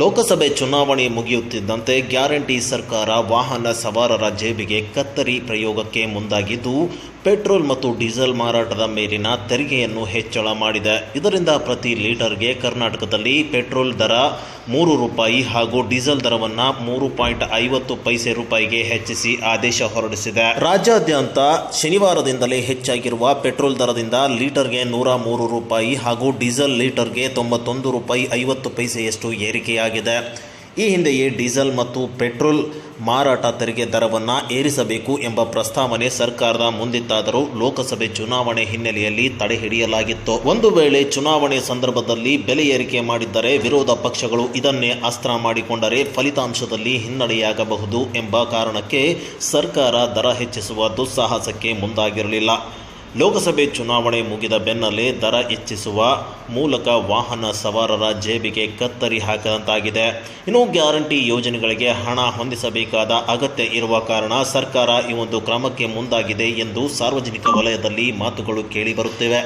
ಲೋಕಸಭೆ ಚುನಾವಣೆ ಮುಗಿಯುತ್ತಿದ್ದಂತೆ ಗ್ಯಾರಂಟಿ ಸರ್ಕಾರ ವಾಹನ ಸವಾರರ ಜೇಬಿಗೆ ಕತ್ತರಿ ಪ್ರಯೋಗಕ್ಕೆ ಮುಂದಾಗಿದ್ದು, ಪೆಟ್ರೋಲ್ ಮತ್ತು ಡೀಸೆಲ್ ಮಾರಾಟದ ಮೇಲಿನ ತೆರಿಗೆಯನ್ನು ಹೆಚ್ಚಳ ಮಾಡಿದೆ. ಇದರಿಂದ ಪ್ರತಿ ಲೀಟರ್ಗೆ ಕರ್ನಾಟಕದಲ್ಲಿ ಪೆಟ್ರೋಲ್ ದರ ಮೂರು ರೂಪಾಯಿ ಹಾಗೂ ಡೀಸೆಲ್ ದರವನ್ನು ಮೂರು ಪಾಯಿಂಟ್ ಐವತ್ತು ಪೈಸೆ ರೂಪಾಯಿಗೆ ಹೆಚ್ಚಿಸಿ ಆದೇಶ ಹೊರಡಿಸಿದೆ. ರಾಜ್ಯಾದ್ಯಂತ ಶನಿವಾರದಿಂದಲೇ ಹೆಚ್ಚಾಗಿರುವ ಪೆಟ್ರೋಲ್ ದರದಿಂದ ಲೀಟರ್ಗೆ ನೂರ ಮೂರು ರೂಪಾಯಿ ಹಾಗೂ ಡೀಸೆಲ್ ಲೀಟರ್ಗೆ ತೊಂಬತ್ತೊಂದು ರೂಪಾಯಿ ಐವತ್ತು ಪೈಸೆಯಷ್ಟು ಏರಿಕೆಯಾಗಿದೆ ಈ ಹಿಂದೆಯೇ ಡೀಸೆಲ್ ಮತ್ತು ಪೆಟ್ರೋಲ್ ಮಾರಾಟ ತೆರಿಗೆ ದರವನ್ನು ಏರಿಸಬೇಕು ಎಂಬ ಪ್ರಸ್ತಾವನೆ ಸರ್ಕಾರದ ಮುಂದಿತ್ತಾದರೂ ಲೋಕಸಭೆ ಚುನಾವಣೆ ಹಿನ್ನೆಲೆಯಲ್ಲಿ ತಡೆಹಿಡಿಯಲಾಗಿತ್ತು ಒಂದು ವೇಳೆ ಚುನಾವಣೆ ಸಂದರ್ಭದಲ್ಲಿ ಬೆಲೆ ಏರಿಕೆ ಮಾಡಿದ್ದರೆ ವಿರೋಧ ಪಕ್ಷಗಳು ಇದನ್ನೇ ಅಸ್ತ್ರ ಮಾಡಿಕೊಂಡರೆ ಫಲಿತಾಂಶದಲ್ಲಿ ಹಿನ್ನಡೆಯಾಗಬಹುದು ಎಂಬ ಕಾರಣಕ್ಕೆ ಸರ್ಕಾರ ದರ ಹೆಚ್ಚಿಸುವ ದುಸ್ಸಾಹಸಕ್ಕೆ ಮುಂದಾಗಿರಲಿಲ್ಲ. ಲೋಕಸಭೆ ಚುನಾವಣೆ ಮುಗಿದ ಬೆನ್ನಲ್ಲೇ ದರ ಹೆಚ್ಚಿಸುವ ಮೂಲಕ ವಾಹನ ಸವಾರರ ಜೇಬಿಗೆ ಕತ್ತರಿ ಹಾಕದಂತಾಗಿದೆ. ಇನ್ನು ಗ್ಯಾರಂಟಿ ಯೋಜನೆಗಳಿಗೆ ಹಣ ಹೊಂದಿಸಬೇಕಾದ ಅಗತ್ಯ ಇರುವ ಕಾರಣ ಸರ್ಕಾರ ಈ ಒಂದು ಕ್ರಮಕ್ಕೆ ಮುಂದಾಗಿದೆ ಎಂದು ಸಾರ್ವಜನಿಕ ವಲಯದಲ್ಲಿ ಮಾತುಗಳು ಕೇಳಿಬರುತ್ತಿವೆ